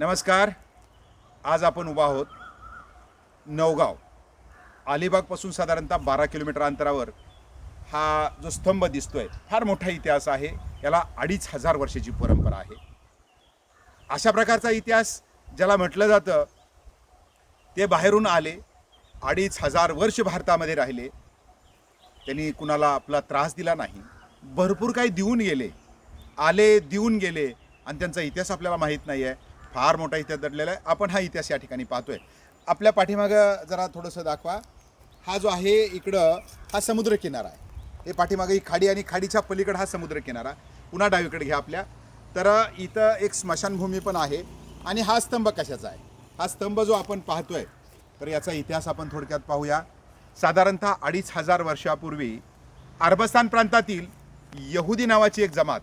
नमस्कार. आज आपण उभा आहोत नवगाव. अलिबागपासून साधारणतः बारा किलोमीटर अंतरावर हा जो स्तंभ दिसतोय फार मोठा इतिहास आहे. याला अडीच हजार वर्षाची परंपरा आहे. अशा प्रकारचा इतिहास ज्याला म्हटलं जातं ते बाहेरून आले अडीच हजार वर्ष भारतामध्ये राहिले. त्यांनी कुणाला आपला त्रास दिला नाही. भरपूर काही देऊन गेले. आले देऊन गेले. आणि त्यांचा इतिहास आपल्याला माहीत नाही आहे फार मोठा इतिहास दडलेला आहे. आपण हा इतिहास या ठिकाणी पाहतोय. आपल्या पाठीमागं जरा थोडंसं दाखवा. हा जो आहे इकडं हा समुद्रकिनारा आहे. हे पाठीमागं ही खाडी आणि खाडीच्या पलीकडं हा समुद्रकिनारा पुन्हा डावीकडे घ्या आपल्या. तर इथं एक स्मशानभूमी पण आहे आणि हा स्तंभ कशाचा आहे? हा स्तंभ जो आपण पाहतोय तर याचा इतिहास आपण थोडक्यात पाहूया. साधारणतः अडीच हजार वर्षापूर्वी अरबस्तान प्रांतातील यहुदी नावाची एक जमात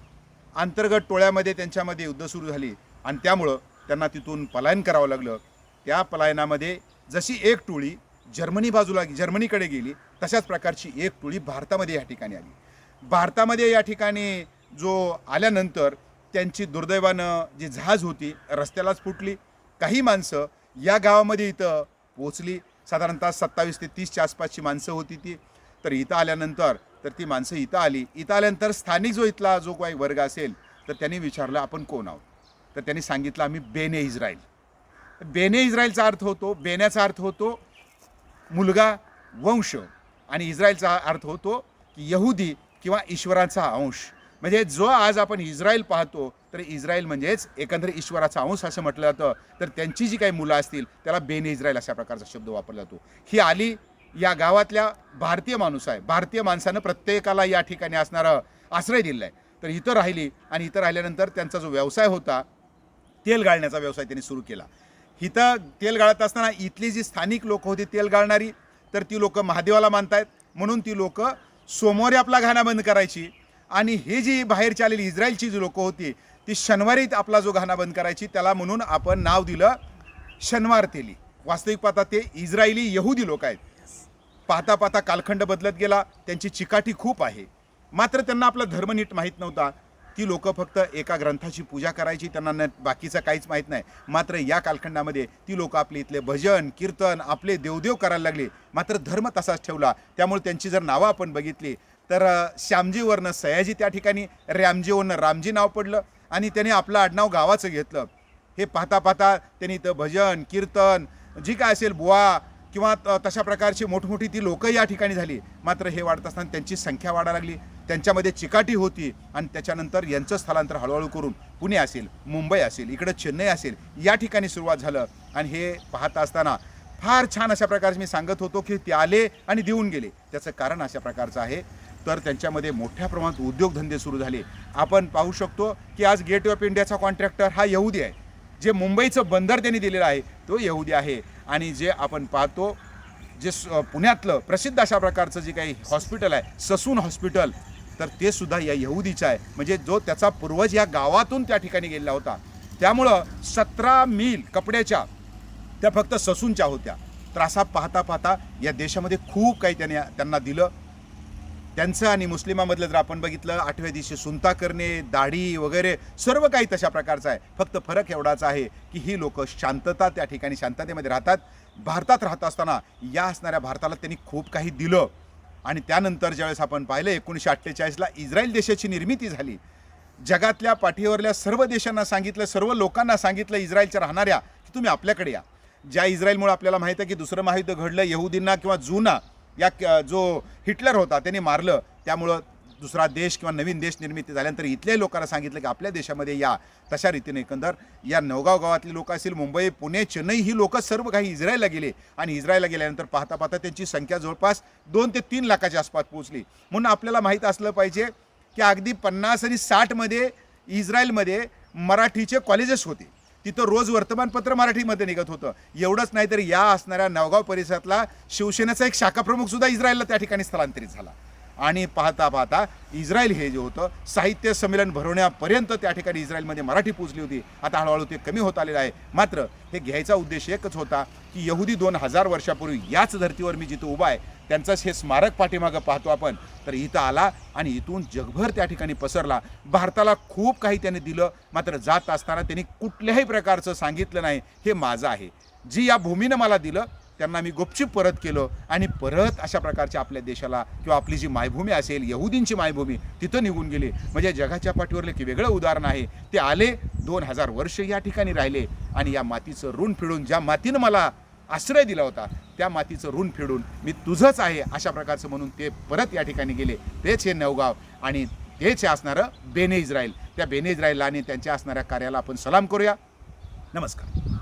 अंतर्गत टोळ्यामध्ये त्यांच्यामध्ये युद्ध सुरू झाली आणि त्यामुळं त्यांना तिथून पलायन करावं लागलं. त्या पलायनामध्ये जशी एक टोळी जर्मनी बाजूला जर्मनीकडे गेली तशाच प्रकारची एक टोळी भारतामध्ये या ठिकाणी आली. भारतामध्ये या ठिकाणी जो आल्यानंतर त्यांची दुर्दैवानं जी जहाज होती रस्त्यालाच फुटली. काही माणसं या गावामध्ये इथं पोचली साधारणतः सत्तावीस ते तीसच्या आसपासची माणसं होती ती. तर इथं आल्यानंतर तर ती माणसं इथं आली. इथं आल्यानंतर स्थानिक जो इथला जो काही वर्ग असेल तर त्यांनी विचारलं आपण कोण आहोत? तर त्यांनी सांगितलं आम्ही बेने इस्रायल. बेने इस्रायलचा अर्थ होतो बेण्याचा अर्थ होतो मुलगा वंश आणि इस्रायलचा अर्थ होतो की यहुदी किंवा ईश्वराचा अंश. म्हणजे जो आज आपण इस्रायल पाहतो तर इस्रायल म्हणजेच एकंदर ईश्वराचा अंश असं म्हटलं जातं. तर त्यांची जी काही मुलं असतील त्याला बेन इस्रायल अशा प्रकारचा शब्द वापरला जातो. ही आली या गावातल्या भारतीय माणूस आहे. भारतीय माणसानं प्रत्येकाला या ठिकाणी असणारं आश्रय दिला आहे तर इथं राहिली आणि इथं राहिल्यानंतर त्यांचा जो व्यवसाय होता तेल गाळण्याचा व्यवसाय त्यांनी सुरू केला. इथं तेल गाळत असताना इथली जी स्थानिक लोक होती तेल गाळणारी तर ती लोक महादेवाला मानतायत. म्हणून ती लोक सोमवारी आपला घाणा बंद करायची आणि हे जी बाहेरची आलेली इस्रायलची जी लोक होती ती शनिवारीत आपला जो घाणा बंद करायची त्याला म्हणून आपण नाव दिलं शनिवार तेली. वास्तविक पाहता ते इस्रायली यहुदी लोक आहेत. पाहता पाहता कालखंड बदलत गेला. त्यांची चिकाटी खूप आहे. मात्र त्यांना आपला धर्म नीट माहीत नव्हता. ती लोकं फक्त एका ग्रंथाची पूजा करायची त्यांना न बाकीचं काहीच माहीत नाही. मात्र या कालखंडामध्ये ती लोक आपले इथले भजन कीर्तन आपले देवदेव करायला लागले. मात्र धर्म तसाच ठेवला. त्यामुळे त्यांची जर नावं आपण बघितली तर श्यामजीवरनं सयाजी त्या ठिकाणी रामजीवरनं रामजी नाव पडलं आणि त्याने आपलं आडनाव गावाचं घेतलं. हे पाहता पाहता त्यांनी इथं भजन कीर्तन जी काय असेल बुवा किंवा त- तशा प्रकारची मोठमोठी ती लोकं या ठिकाणी झाली. मात्र हे वाढत असताना त्यांची संख्या वाढायला लागली. त्यांच्यामध्ये चिकाटी होती आणि त्याच्यानंतर यांचं स्थलांतर हळूहळू करून पुणे असेल मुंबई असेल इकडं चेन्नई असेल या ठिकाणी सुरुवात झालं. आणि हे पाहत असताना फार छान अशा प्रकारचे मी सांगत होतो की ते आले आणि देऊन गेले. त्याचं कारण अशा प्रकारचं आहे. तर त्यांच्यामध्ये मोठ्या प्रमाणात उद्योगधंदे सुरू झाले. आपण पाहू शकतो की आज गेट ऑफ इंडियाचा कॉन्ट्रॅक्टर हा यहुदी आहे. जे मुंबईचं बंदर त्यांनी दिलेलं आहे तो यहुदी आहे. आणि जे आपण पाहतो जे स- पुण्यातलं प्रसिद्ध अशा प्रकारचं जे काही हॉस्पिटल आहे ससून हॉस्पिटल तर ते सुद्धा या यहुदीचं आहे. म्हणजे जो त्याचा पूर्वज या गावातून त्या ठिकाणी गेलेला होता. त्यामुळं सतरा मिल कपड्याच्या त्या फक्त ससूनच्या होत्या. तर असा पाहता पाहता या देशामध्ये खूप काही त्याने त्यांना दिलं. त्यांचं आणि मुस्लिमामधलं जर आपण बघितलं आठव्या दिवशी सुनता करणे दाढी वगैरे सर्व काही तशा प्रकारचं आहे. फक्त फरक एवढाच आहे की ही लोक शांतता त्या ठिकाणी शांततेमध्ये राहतात. भारतात राहत असताना या असणाऱ्या भारताला त्यांनी खूप काही दिलं. आणि त्यानंतर ज्यावेळेस आपण पाहिलं एकोणीसशे अठ्ठेचाळीसला इस्रायल देशाची निर्मिती झाली. जगातल्या पाठीवरल्या सर्व देशांना सांगितलं सर्व लोकांना सांगितलं इस्रायलच्या राहणाऱ्या की तुम्ही आपल्याकडे या. ज्या इस्रायलमुळे आपल्याला माहीत आहे की दुसरं महायुद्ध घडलं येहुदींना किंवा जुना या क- जो हिटलर होता त्याने मारलं. त्यामुळं दुसरा देश किंवा नवीन देश निर्मिती झाल्यानंतर इथल्याही लोकांना सांगितलं की आपल्या देशामध्ये या. तशा रीतीने एकंदर या नवगाव गावातली लोक असतील मुंबई पुणे चेन्नई ही लोक सर्व काही इस्रायलला गेले. आणि इस्रायलला गेल्यानंतर पाहता पाहता त्यांची संख्या जवळपास दोन ते तीन लाखाच्या आसपास पोहोचली. म्हणून आपल्याला माहीत असलं पाहिजे की अगदी पन्नास आणि साठमध्ये इस्रायलमध्ये मराठीचे कॉलेजेस होते. तिथं रोज वर्तमानपत्र मराठीमध्ये निघत होतं. एवढंच नाही तर या असणाऱ्या नवगाव परिसरातला शिवसेनेचा एक शाखा प्रमुख सुद्धा इस्रायलला त्या ठिकाणी स्थलांतरित झाला. आणि पाहता पाहता इस्रायल हे जे होतं साहित्य संमेलन भरवण्यापर्यंत त्या ठिकाणी इस्रायलमध्ये मराठी पोचली होती. आता हळूहळू ते कमी होत आलेलं आहे. मात्र हे घ्यायचा उद्देश एकच होता की यहुदी दोन हजार वर्षापूर्वी याच धर्तीवर मी जिथं उभा आहे त्यांचंच हे स्मारक पाठीमागं पाहतो आपण. तर इथं आला आणि इथून जगभर त्या ठिकाणी पसरला. भारताला खूप काही त्याने दिलं मात्र जात असताना त्यांनी कुठल्याही प्रकारचं सांगितलं नाही. हे माझं आहे. जी या भूमीनं मला दिलं त्यांना मी गुपचूप परत केलं आणि परत अशा प्रकारच्या आपल्या देशाला किंवा आपली जी मायभूमी असेल यहुदींची मायभूमी तिथं निघून गेली. म्हणजे जगाच्या पाठीवरलं की वेगळं उदाहरण आहे. ते आले दोन हजार वर्ष या ठिकाणी राहिले आणि या मातीचं ऋण फिडून ज्या मातीनं मला आश्रय दिला होता त्या मातीचं ऋण फेडून मी तुझंच आहे अशा प्रकारचं म्हणून ते परत या ठिकाणी गेले. तेच हे नवगाव आणि तेच हे असणारं बेने इस्रायल. त्या बेने इस्रायलला आणि त्यांच्या असणाऱ्या कार्याला आपण सलाम करूया. नमस्कार.